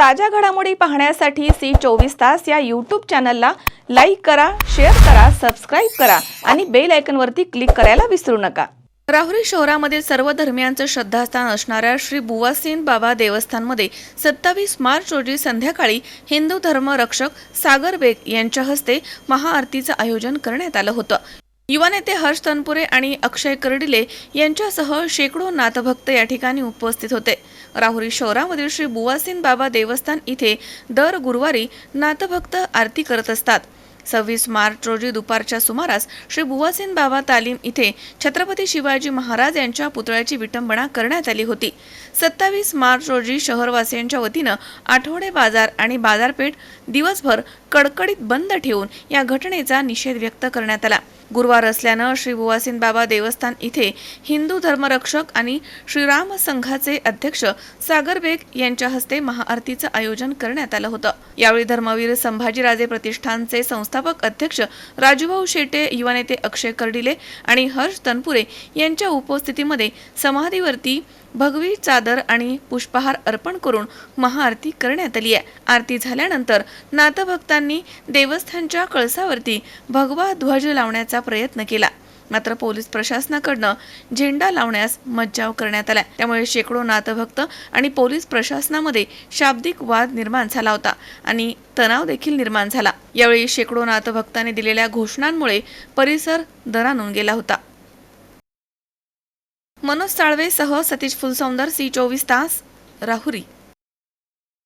ताज्या घडामोडी पाहण्यासाठी सी चोवीस तास या यूट्यूब चॅनलला लाईक करा शेअर करा सबस्क्राईब करा आणि बेल आयकनवरती क्लिक करायला विसरू नका. राहुरी शहरामधील सर्व धर्मियांचं श्रद्धास्थान असणाऱ्या श्री बुवासीन बाबा देवस्थानमध्ये सत्तावीस मार्च रोजी संध्याकाळी हिंदू धर्मरक्षक सागर बेग यांच्या हस्ते महाआरतीचं आयोजन करण्यात आलं होतं. युवा नेते हर्ष तनपुरे आणि अक्षय कर्डिले यांच्यासह शेकडो नाथभक्त या ठिकाणी उपस्थित होते. राहुरी शहरामधील श्री बुवासीन बाबा देवस्थान इथे दर गुरुवारी नाथभक्त आरती करत असतात. सव्वीस मार्च रोजी दुपारच्या सुमारास श्री बुवासीन बाबा तालीम इथे छत्रपती शिवाजी महाराज यांच्या पुतळ्याची विटंबना करण्यात आली होती. सत्तावीस मार्च रोजी शहरवासियांच्या वतीनं आठवडे बाजार आणि बाजारपेठ दिवसभर कडकडीत बंद ठेवून या घटनेचा निषेध व्यक्त करण्यात आला. गुरुवार असल्यानं श्री भुवासीन बाबा देवस्थान इथे हिंदू धर्मरक्षक आणि श्रीराम संघाचे अध्यक्ष सागर बेग यांच्या हस्ते महाआरतीचं आयोजन करण्यात आलं होतं. यावेळी धर्मवीर संभाजीराजे प्रतिष्ठानचे संस्थापक अध्यक्ष राजूभाऊ शेटे युवा नेते अक्षय कर्डिले आणि हर्ष तनपुरे यांच्या उपस्थितीमध्ये समाधीवरती भगवी चादर आणि पुष्पहार अर्पण करून महाआरती करण्यात आली आहे. आरती झाल्यानंतर नाथभक्तांनी देवस्थानच्या कळसावरती भगवा ध्वज लावण्याचा प्रयत्न केला. मात्र पोलीस प्रशासनाकडनं झेंडा लावण्यास मज्जाव करण्यात आला. त्यामुळे शेकडो नातभक्त आणि पोलीस प्रशासनामध्ये शाब्दिक वाद निर्माण झाला होता आणि तणाव देखील निर्माण झाला. यावेळी शेकडो नातभक्तांनी दिलेल्या घोषणांमुळे परिसर दरानून गेला होता. मनोज साळवेसह सतीश फुलसौंदर सी चोवीस तास राहुरी.